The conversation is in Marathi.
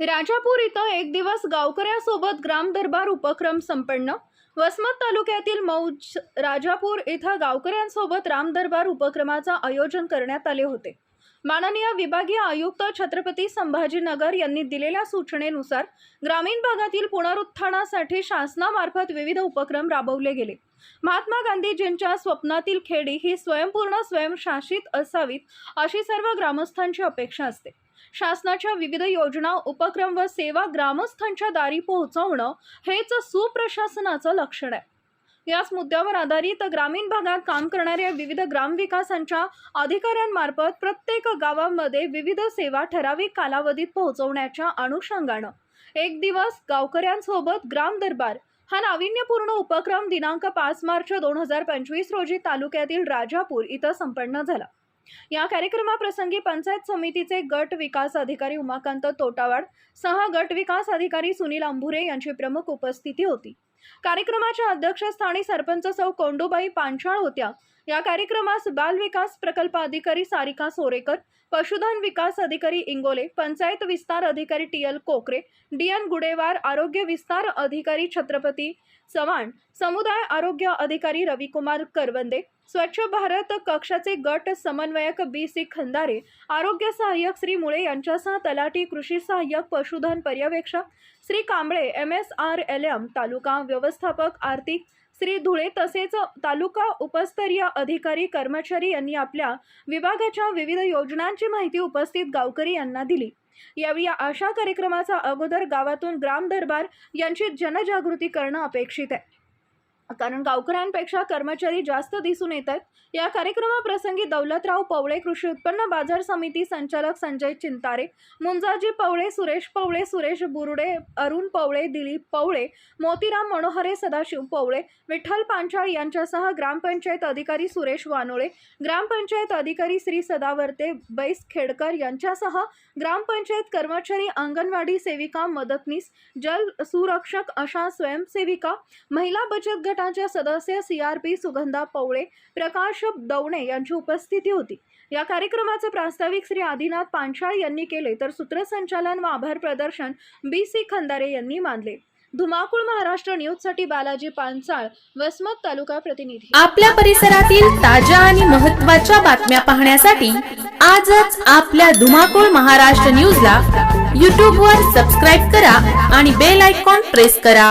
राजापूर इथं एक दिवस गावकऱ्यासोबत ग्राम दरबार उपक्रम संपन्न. वसमत तालुक्यातील मौज राजापूर इथं गावकऱ्यांसोबत रामदरबार उपक्रमाचं आयोजन करण्यात आले होते. माननीय विभागीय आयुक्त छत्रपती संभाजीनगर यांनी दिलेल्या सूचनेनुसार ग्रामीण भागातील पुनरुत्थानासाठी शासनामार्फत विविध उपक्रम राबवले गेले. महात्मा गांधीजींच्या स्वप्नातील खेडी ही स्वयंपूर्ण स्वयंशासित असावीत अशी सर्व ग्रामस्थांची अपेक्षा असते. शासनाच्या विविध योजना उपक्रम व सेवा ग्रामस्थांच्या दारी पोहोचवणं हेच सुप्रशासनाचं लक्षण आहे. याच मुद्द्यावर आधारित ग्रामीण भागात काम करणाऱ्या विविध ग्रामविकासांच्या अधिकाऱ्यांमार्फत प्रत्येक गावामध्ये विविध सेवा ठराविक कालावधीत पोहोचवण्याच्या अनुषंगानं एक दिवस गावकऱ्यांसोबत ग्राम दरबार हा नाविन्यपूर्ण उपक्रम दिनांक पाच मार्च दोन हजार पंचवीस रोजी तालुक्यातील राजापूर इथं संपन्न झाला. या कार्यक्रमाप्रसंगी पंचायत समितीचे गट विकास अधिकारी उमाकांत तोटावाड सह गट विकास अधिकारी सुनील अंभुरे यांची प्रमुख उपस्थिती होती. कार्यक्रमाच्या अध्यक्षस्थानी सरपंच सौ कोंडूबाई पांचाळ होत्या. या कार्यक्रमास बाल विकास प्रकल्प अधिकारी सारिका सोरेकर पशुधन विकास अधिकारी इंगोले पंचायत विस्तार अधिकारी T L Kokare D N Gudewar आरोग्य विस्तार अधिकारी छत्रपती चव्हाण समुदाय आरोग्य अधिकारी रविकुमार करवंदे स्वच्छ भारत कक्षाचे गट समन्वयक बी सी खंदारे आरोग्य सहाय्यक श्री मुळे यांच्यासह तलाठी कृषी सहाय्यक पशुधन पर्यवेक्षक Shri Kamble M S R L M तालुका व्यवस्थापक आर्थिक श्री धुळे तसेच तालुका उपस्तरीय अधिकारी कर्मचारी यांनी आपल्या विभागाच्या विविध योजनांची माहिती उपस्थित गावकरी यांना दिली. यावेळी या अशा कार्यक्रमाचा अगोदर गावातून ग्राम दरबार यांची जनजागृती करणं अपेक्षित आहे. कारण गावकऱ्यांपेक्षा कर्मचारी जास्त दिसून येत आहेत. या कार्यक्रमाप्रसंगी दौलतराव पवळे कृषी उत्पन्न बाजार समिती संचालक संजय चिंतारे मुंजाजी पवळे सुरेश पवळे सुरेश बुरुडे अरुण पवळे दिलीप पवळे मोतीराम मनोहरे सदाशिव पवळे विठ्ठल पांचाळ यांच्यासह ग्रामपंचायत अधिकारी सुरेश वानोळे ग्रामपंचायत अधिकारी श्री सदावर्ते बैस खेडकर यांच्यासह ग्रामपंचायत कर्मचारी अंगणवाडी सेविका मदतनीस जल सुरक्षक अशा स्वयंसेविका महिला बचत गट गटाच्या सदस्य C R P Sugandha Pawale Prakash Davane यांची उपस्थिती होती. या कार्यक्रमाचे प्रास्ताविक श्री आदिनाथ पांचाळ यांनी केले तर सूत्रसंचालन व आभार प्रदर्शन बी सी खंदारे यांनी मानले. धुमाकूळ महाराष्ट्र न्यूजसाठी बालाजी पांचाळ वसमत तालुका प्रतिनिधी. आपल्या परिसरातील ताज्या आणि महत्त्वाच्या बातम्या पाहण्यासाठी आजच आपल्या धुमाकूळ महाराष्ट्र न्यूजला यूट्यूबवर सबस्क्राईब करा आणि बेल आयकॉन प्रेस करा.